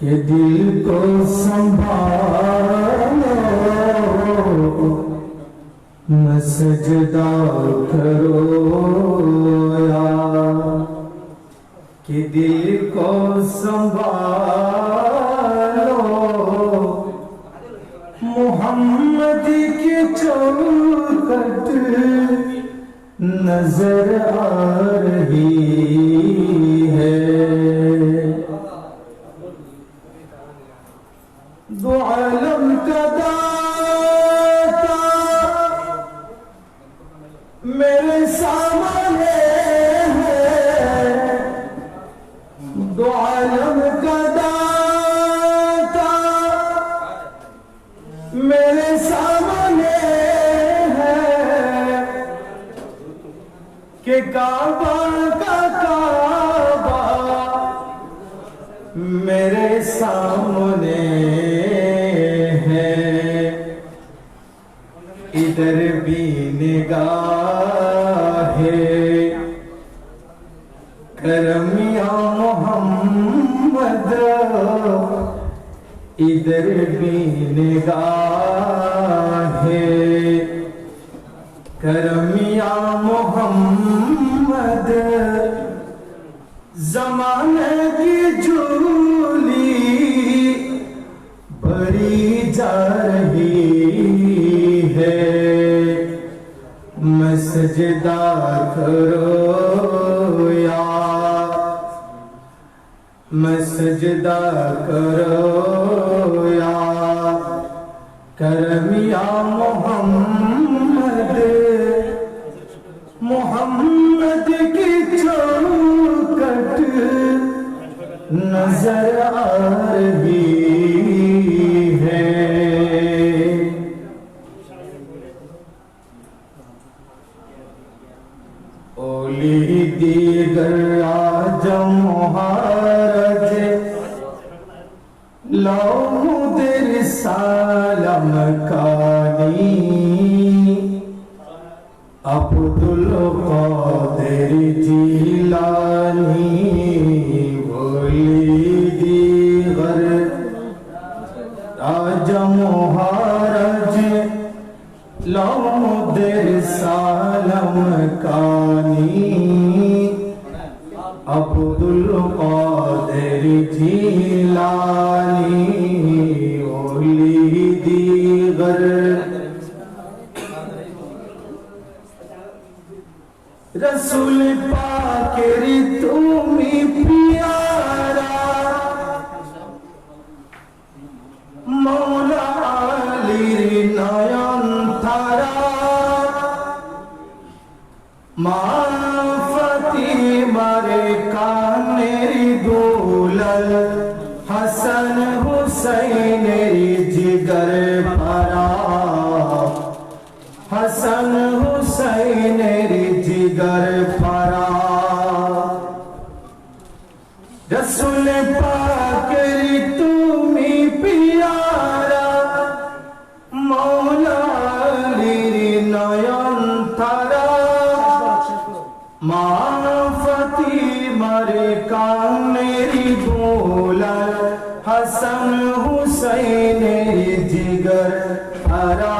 کہ دل کو سنبھالو نہ سجدہ کرو یا۔ کہ دل کو سنبھالو، محمد کی چوکٹ نظر آ دو عالم کا داتا میرے سامنے ہے کہ کعبہ کا کعبہ میرے سامنے ہے۔ ادھر بھی نگاہ ہے۔ کرم ادھر بھی نگاہ ہے۔ کرم یا محمد زمانے کی جھولی بری جا رہی ہے۔ میں سجدہ کرو میں سجدہ کرو یا کرم یا محمد محمد کی چوکٹ نظر آ رہی ہے۔ اولی دیگر آجم در سالم کانی عبد القادر جیلانی اولی دیگر آج محارج لو در سالم کانی عبد রসুল পাকের তুমি পিয়ারা। মৌলালির নয়ন তারা। মা ফতিমার কানের দুলাল, হাসান হুসাইনের জিগর পারা হাসান হুসাইনের رسول پاکری تمہیں پیارا مولا لیری نایان تھارا ماں فتی مارے کان میری بولا حسن حسین جگر ہرا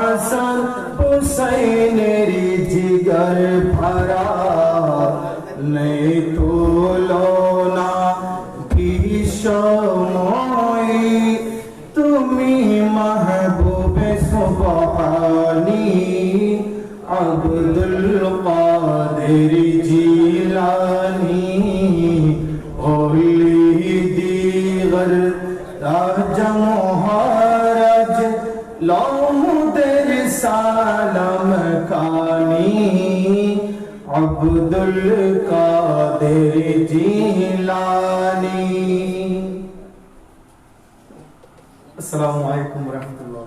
حسن حسین جگر بھرا تمہیں محبوب سبحانی عبد القادر جیلانی، اولی دیگر تاج محارج لوم در سالم کانی عبد القادر جیلانی۔ Assalamu alaikum warahmatullahi